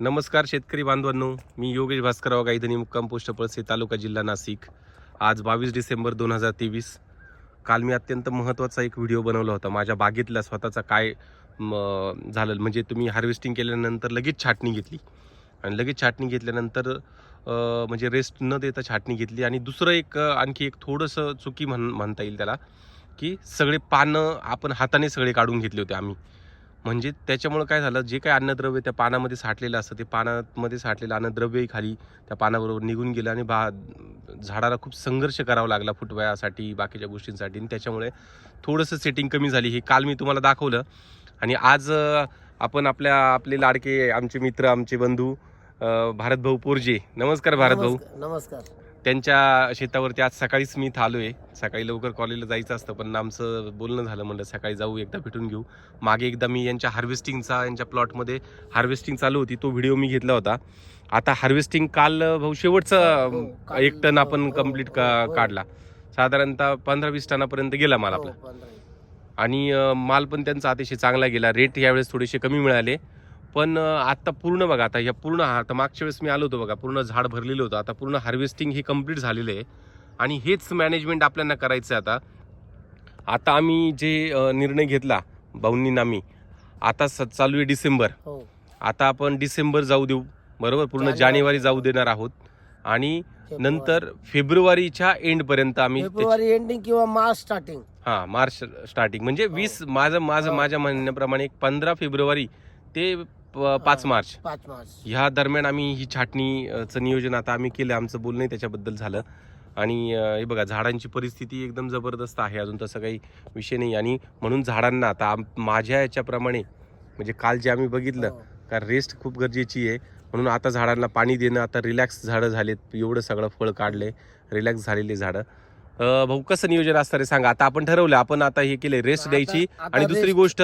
नमस्कार शेतकरी बांधवांनो मी योगेश भास्करराव गायधनी मुक्काम पोस्ट पळसे तालुका जिल्हा नाशिक. आज बावीस डिसेंबर दोन हजार तेवीस. काल मी अत्यंत महत्त्वाचा एक व्हिडिओ बनवला होता. माझ्या बागेतला स्वतःचा काय म, झालं म्हणजे तुम्ही हार्वेस्टिंग केल्यानंतर लगेच छाटणी घेतली. आणि लगेच छाटणी घेतल्यानंतर म्हणजे रेस्ट न देता छाटणी घेतली. आणि दुसरं एक आणखी एक थोडंसं चुकी म्हण म्हणता येईल त्याला की सगळे पानं आपण हाताने सगळे काढून घेतले होते आम्ही. म्हणजे त्याच्यामुळं काय झालं जे काही अन्नद्रव्य त्या पानामध्ये साठलेलं असतं ते पानामध्ये साठलेलं अन्नद्रव्यही खाली त्या पानाबरोबर निघून गेलं आणि बा झाडाला खूप संघर्ष करावा लागला फुटव्यासाठी बाकीच्या गोष्टींसाठी. आणि त्याच्यामुळे थोडंसं सेटिंग कमी झाली. हे काल मी तुम्हाला दाखवलं. आणि आज आपण आपल्या आपले लाडके आमचे मित्र आमचे बंधू भारतभाऊ भारत भाऊ पोरजे. नमस्कार भारत भाऊ नमस्कार. त्यांच्या शेतावरती आज सकाळीच मी इथं आलोय सकाळी लवकर कॉलेजला जायचं असतं पण आमचं बोलणं झालं म्हणलं सकाळी जाऊ एकदा भेटून घेऊ. मागे एकदा मी यांच्या हार्वेस्टिंगचा यांच्या प्लॉटमध्ये हार्वेस्टिंग चालू होती तो व्हिडिओ मी घेतला होता. आता हार्वेस्टिंग काल भाऊ शेवटचा हो, एक टन आपण कंप्लीट हो, हो. काढला. साधारणतः पंधरा वीस टनापर्यंत गेला माल आपला. आणि माल पण त्यांचा अतिशय चांगला गेला. रेट यावेळेस थोडेसे कमी मिळाले. पण आता पूर्ण बघा आता ह्या पूर्ण हा- आता मागच्या वेळेस मी आलो होतो बघा पूर्ण झाड भरलेलं होतं. आता पूर्ण हार्वेस्टिंग हे कंप्लीट झालेलं आहे. आणि हेच मॅनेजमेंट आपल्याला करायचं आहे आता. आता आम्ही जे निर्णय घेतला भाऊंनी आम्ही आता स- चालू आहे डिसेंबर. हो. आता आपण डिसेंबर जाऊ देऊ बरोबर? पूर्ण जानेवारी. जाऊ देणार आहोत. आणि. नंतर फेब्रुवारीच्या एंड पर्यंत आम्ही फेब्रुवारी एंडिंग किंवा मार्च स्टार्टिंग हा मार्च स्टार्टिंग म्हणजे वीस माझं माझं हो. माझ्या म्हणण्याप्रमाणे पंधरा फेब्रुवारी ते प- पाच हा. मार्च पाच मार्च ह्या दरम्यान आम्ही ही छाटणीचं नियोजन आता आम्ही केलं आमचं बोलणं त्याच्याबद्दल झालं आणि अं, हे बघा झाडांची परिस्थिती एकदम जबरदस्त आहे अजून तसं काही विषय नाही आणि म्हणून झाडांना आता आम- माझ्या याच्याप्रमाणे म्हणजे काल जे आम्ही बघितलं हो. का रेस्ट खूप गरजेची आहे म्हणून आता झाडांना पाणी देणं आता रिलॅक्स झाडं झालेत एवढं सगळं फळ काढले रिलॅक्स झालेले झाडं अं, भाऊ कसं नियोजन असणार आहे सांगा आता आपण ठरवलं आपण आता हे केले रेस्ट आता- द्यायची आता आणि दुसरी rest. गोष्ट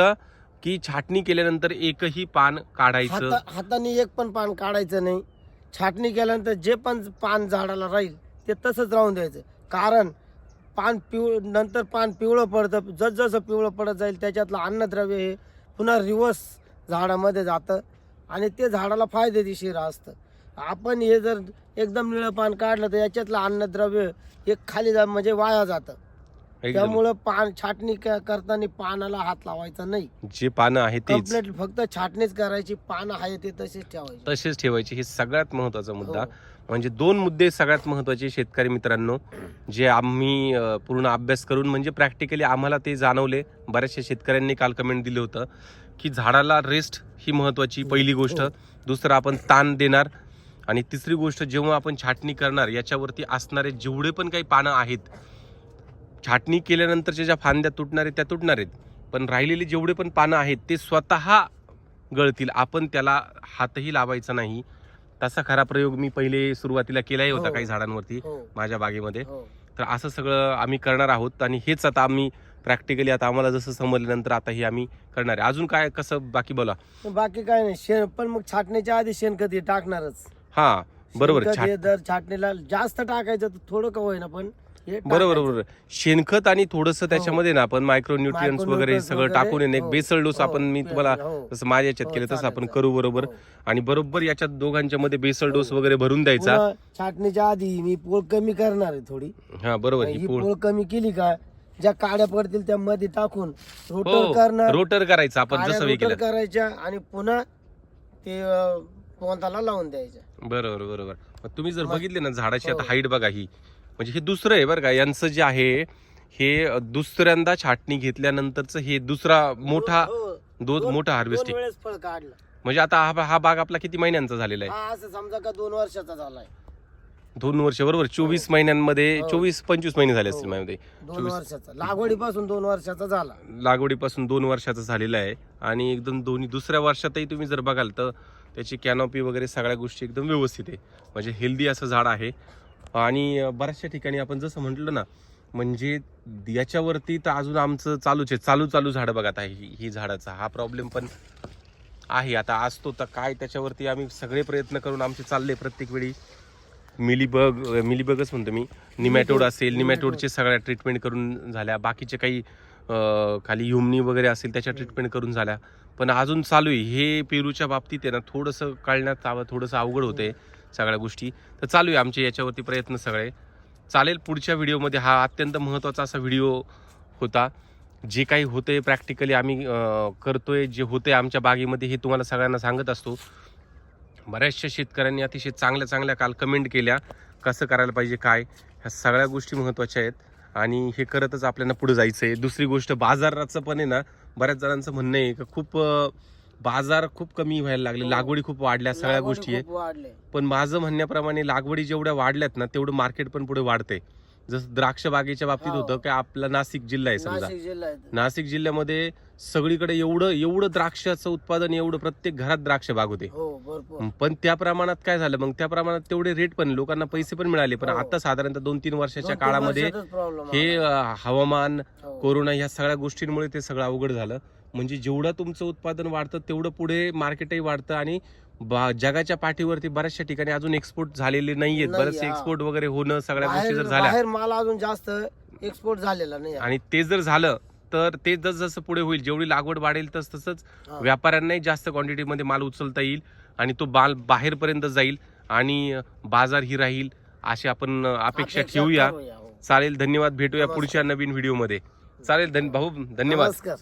की छाटणी केल्यानंतर एकही पान काढायचं? हाता- हाताने एक पण पान काढायचं नाही. छाटणी केल्यानंतर जे पण पान झाडाला राहील ते तसंच राहून द्यायचं. कारण पान पिव नंतर पान पिवळं पडतं. जसजसं पिवळं पडत जाईल त्याच्यातलं अन्नद्रव्य हे पुन्हा रिवर्स झाडामध्ये जातं आणि ते झाडाला फायदेशीर असतं. आपण हे जर एकदम निळं पान काढलं तर याच्यातलं अन्नद्रव्य हे खाली जा म्हणजे वाया जातं. त्यामुळं पान छाटणी क- करताना पानाला हात लावायचा नाही. जे पानं आहे तेच. कंप्लीट फक्त छाटणीच करायची पानं आहे ते तसेच ठेवायचे. तसेच ठेवायचे हे सगळ्यात महत्त्वाचा मुद्दा. हो. म्हणजे दोन मुद्दे सगळ्यात महत्त्वाचे शेतकरी मित्रांनो. जे आम्ही अं, पूर्ण अभ्यास करून म्हणजे प्रॅक्टिकली आम्हाला ते जाणवले. बऱ्याचशा शेतकऱ्यांनी काल कमेंट दिलं होतं की झाडाला रेस्ट ही महत्वाची पहिली गोष्ट. हो. दुसरं आपण ताण देणार. आणि तिसरी गोष्ट जेव्हा आपण छाटणी करणार याच्यावरती असणारे जेवढे पण काही पानं आहेत छाटणी केल्यानंतरच्या ज्या फांद्या तुटणार आहेत त्या तुटणार आहेत. पण राहिलेली जेवढे पण पानं आहेत ते स्वतः गळतील. आपण त्याला हातही लावायचा नाही. तसा खरा प्रयोग मी पहिले सुरुवातीला केलाही होता हो. काही झाडांवरती हो. माझ्या बागेमध्ये. हो. तर असं सगळं आम्ही करणार आहोत आणि हेच आता आम्ही प्रॅक्टिकली आता आम्हाला जसं समजल्यानंतर आता हे आम्ही करणार आहे. अजून काय कसं बाकी बोला. बाकी काय नाही. शेण पण मग छाटणीच्या आधी शेणखत हे टाकणारच. हा बरोबर. दर छाटणीला जास्त टाकायचं तर थोडं का होईना पण बरोबर. बरोबर शेणखत आणि थोडंसं त्याच्यामध्ये ना आपण मायक्रो न्यूट्रियन्स वगैरे सगळं टाकून येणे एक हो, बेसल डोस हो, आपण मी तुम्हाला हो, जसं माझ्या याच्यात हो, केलं तसं आपण. करू बरोबर. हो. आणि बरोबर याच्यात दोघांच्या मध्ये बेसल डोस हो. वगैरे भरून द्यायचा. छाटणीच्या आधी मी पोळ कमी करणार आहे थोडी. हा बरोबर ही ही पोळ. कमी केली का ज्या काड्या पडतील त्या मध्ये टाकून रोटर हो करणार. रोटर करायचं आपण जसं हे केलं करायच्या आणि पुन्हा ते पोंताला लावून द्यायच्या. बरोबर बरोबर. तुम्ही जर बघितले ना झाडाची आता हो. हाईट बघा ही. म्हणजे हे दुसरं आहे बरं का. यांचं जे आहे हे दुसऱ्यांदा छाटणी घेतल्यानंतरच हे दुसरा मोठा हो, दोन दोन- मोठा हार्वेस्टिंग वेळेस फळ काढलं. म्हणजे आता हा हा बाग आपला किती महिन्यांचा झालेला आहे? हा असं समजा का दोन वर्षाचा झालाय. दोन वर्ष बरोबर. चोवीस महिन्यांमध्ये हो. चोवीस पंचवीस महिने झाले असतील हो. माझ्यामध्ये. दोन चोवीस- वर्षाचा. लागवडीपासून दोन वर्षाचा झाला. लागवडीपासून दोन वर्षाचा झालेला आहे. आणि एकदम दोन्ही दुसऱ्या वर्षातही तुम्ही जर बघाल तर त्याची कॅनॉपी वगैरे सगळ्या गोष्टी एकदम व्यवस्थित आहे. म्हणजे हेल्दी असं झाड आहे. आणि बऱ्याचशा ठिकाणी आपण जसं म्हटलं ना म्हणजे याच्यावरती तर अजून आमचं चालूच आहे. चालू चालू झाडं बघा आता ही ही झाडाचा. हा प्रॉब्लेम पण आहे. आता असतो तर काय त्याच्यावरती आम्ही सगळे प्रयत्न करून आमचे चालले प्रत्येक वेळी. मिलीबग मिलीबगच म्हणतो मी. निमॅटोड असेल निमॅटोडचे सगळ्या ट्रीटमेंट करून झाल्या. बाकीचे काही खाली युमनी वगैरे असेल त्याच्या ट्रीटमेंट करून झाल्या. पण अजून चालू आहे. हे पेरूच्या बाबतीत आहे ना थोडंसं कळण्यात थोडंसं अवघड होते सगळ्या गोष्टी. तर चालू आहे आमचे याच्यावरती प्रयत्न सगळे. चालेल पुढच्या व्हिडिओमध्ये हा अत्यंत महत्त्वाचा असा व्हिडिओ होता. जे काही होते प्रॅक्टिकली आम्ही करतोय जे होते आमच्या बागेमध्ये हे तुम्हाला सगळ्यांना सांगत असतो. बऱ्याचशा शेतकऱ्यांनी अतिशय चांगल्या चांगल्या काल कमेंट केल्या. कसं करायला पाहिजे काय? ह्या सगळ्या गोष्टी महत्त्वाच्या आहेत. आणि हे करतच आपल्याला पुढे जायचं आहे दुसरी गोष्ट बाजाराचं पण आहे ना बऱ्याच जणांचं म्हणणं आहे का खूप बाजार खूप कमी व्हायला लागले. हो. लागवडी खूप वाढल्या सगळ्या गोष्टी आहे. पण माझं म्हणण्याप्रमाणे लागवडी जेवढ्या वाढल्यात ना तेवढं मार्केट पण पुढे वाढतंय. जसं द्राक्ष बागेच्या बाबतीत हो. होतं की आपला नाशिक जिल्हा आहे समजा. नाशिक जिल्ह्यामध्ये सगळीकडे एवढं एवढं द्राक्षाचं उत्पादन एवढं प्रत्येक घरात द्राक्ष बाग होते. हो पण त्या प्रमाणात काय झालं? मग त्या प्रमाणात तेवढे रेट पण लोकांना पैसे पण मिळाले. पण. आता साधारणतः दोन तीन वर्षाच्या काळामध्ये हे हवामान. कोरोना ह्या सगळ्या गोष्टींमुळे ते सगळं अवघड झालं. म्हणजे जेवढं तुमचं उत्पादन वाढतं तेवढं पुढे मार्केटही वाढतं आणि जगाच्या पाठीवरती बऱ्याचशा ठिकाणी अजून एक्सपोर्ट झालेले नाहीयेत नाही, बरेचसे. एक्सपोर्ट वगैरे होणं सगळ्या गोष्टी जर झाल्या माल अजून जास्त एक्सपोर्ट झालेला नाही. आणि ते जर झालं तर ते जस जसं पुढे होईल जेवढी लागवड वाढेल तस तसंच. व्यापाऱ्यांनाही जास्त क्वांटिटीमध्ये माल उचलता येईल आणि तो माल बाहेरपर्यंत जाईल आणि बाजार ही राहील अशी आपण अपेक्षा ठेवूया हो. चालेल धन्यवाद भेटूया. पुढच्या नवीन व्हिडिओमध्ये चालेल धन भाऊ धन्यवाद नमस्कार